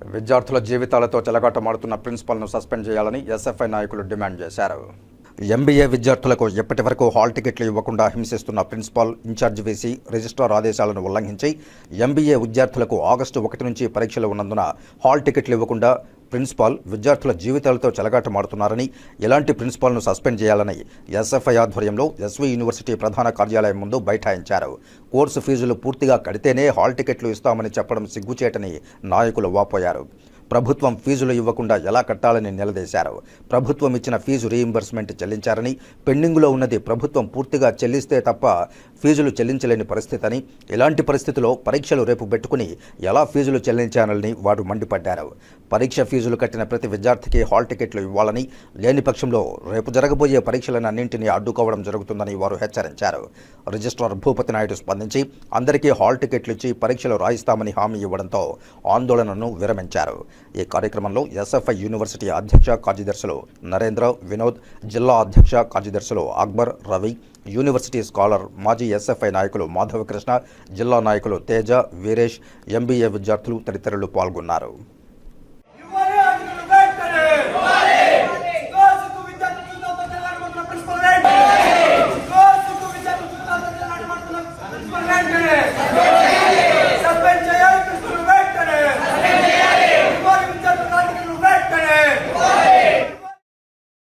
విద్యార్థుల జీవితాలతో చెలగాటమాడుతున్న ప్రిన్సిపాల్ను సస్పెండ్ చేయాలని ఎస్ఎఫ్ఐ నాయకులు డిమాండ్ చేశారు. ఎంబీఏ విద్యార్థులకు ఎప్పటి వరకు హాల్ టికెట్లు ఇవ్వకుండా హింసిస్తున్న ప్రిన్సిపాల్ ఇన్ఛార్జ్ వేసి రిజిస్ట్రార్ ఆదేశాలను ఉల్లంఘించి ఎంబీఏ విద్యార్థులకు ఆగస్టు ఒకటి నుంచి పరీక్షలు ఉన్నందున హాల్ టికెట్లు ఇవ్వకుండా ప్రిన్సిపాల్ విద్యార్థుల జీవితాలతో చెలగాటమాడుతున్నారని ఎలాంటి ప్రిన్సిపాల్ను సస్పెండ్ చేయాలని ఎస్ఎఫ్ఐ ఆధ్వర్యంలో ఎస్వి యూనివర్సిటీ ప్రధాన కార్యాలయం ముందు బైఠాయించారు. కోర్సు ఫీజులు పూర్తిగా కడితేనే హాల్ టికెట్లు ఇస్తామని చెప్పడం సిగ్గుచేటని నాయకులు వాపోయారు. ప్రభుత్వం ఫీజులు ఇవ్వకుండా ఎలా కట్టాలని నిలదీశారు. ప్రభుత్వం ఇచ్చిన ఫీజు రీయింబర్స్మెంట్ చెల్లించారని పెండింగులో ఉన్నది ప్రభుత్వం పూర్తిగా చెల్లిస్తే తప్ప ఫీజులు చెల్లించలేని పరిస్థితి అని ఇలాంటి పరిస్థితిలో పరీక్షలు రేపు పెట్టుకుని ఎలా ఫీజులు చెల్లించాలని వారు మండిపడ్డారు. పరీక్ష ఫీజులు కట్టిన ప్రతి విద్యార్థికి హాల్ టికెట్లు ఇవ్వాలని లేని పక్షంలో రేపు జరగబోయే పరీక్షలను అన్నింటినీ అడ్డుకోవడం జరుగుతుందని వారు హెచ్చరించారు. రిజిస్ట్రార్ భూపతి నాయుడు స్పందించి అందరికీ హాల్ టికెట్లు ఇచ్చి పరీక్షలు రాయిస్తామని హామీ ఇవ్వడంతో ఆందోళనను విరమించారు. ఈ కార్యక్రమంలో ఎస్ఎఫ్ఐ యూనివర్సిటీ అధ్యక్ష కార్యదర్శులు నరేంద్ర వినోద్ జిల్లా అధ్యక్ష కార్యదర్శులు అక్బర్ రవి యూనివర్సిటీ స్కాలర్ మాజీ ఎస్ఎఫ్ఐ నాయకులు మాధవకృష్ణ జిల్లా నాయకులు తేజ వీరేష్ ఎంబీఏ విద్యార్థులు తదితరులు పాల్గొన్నారు.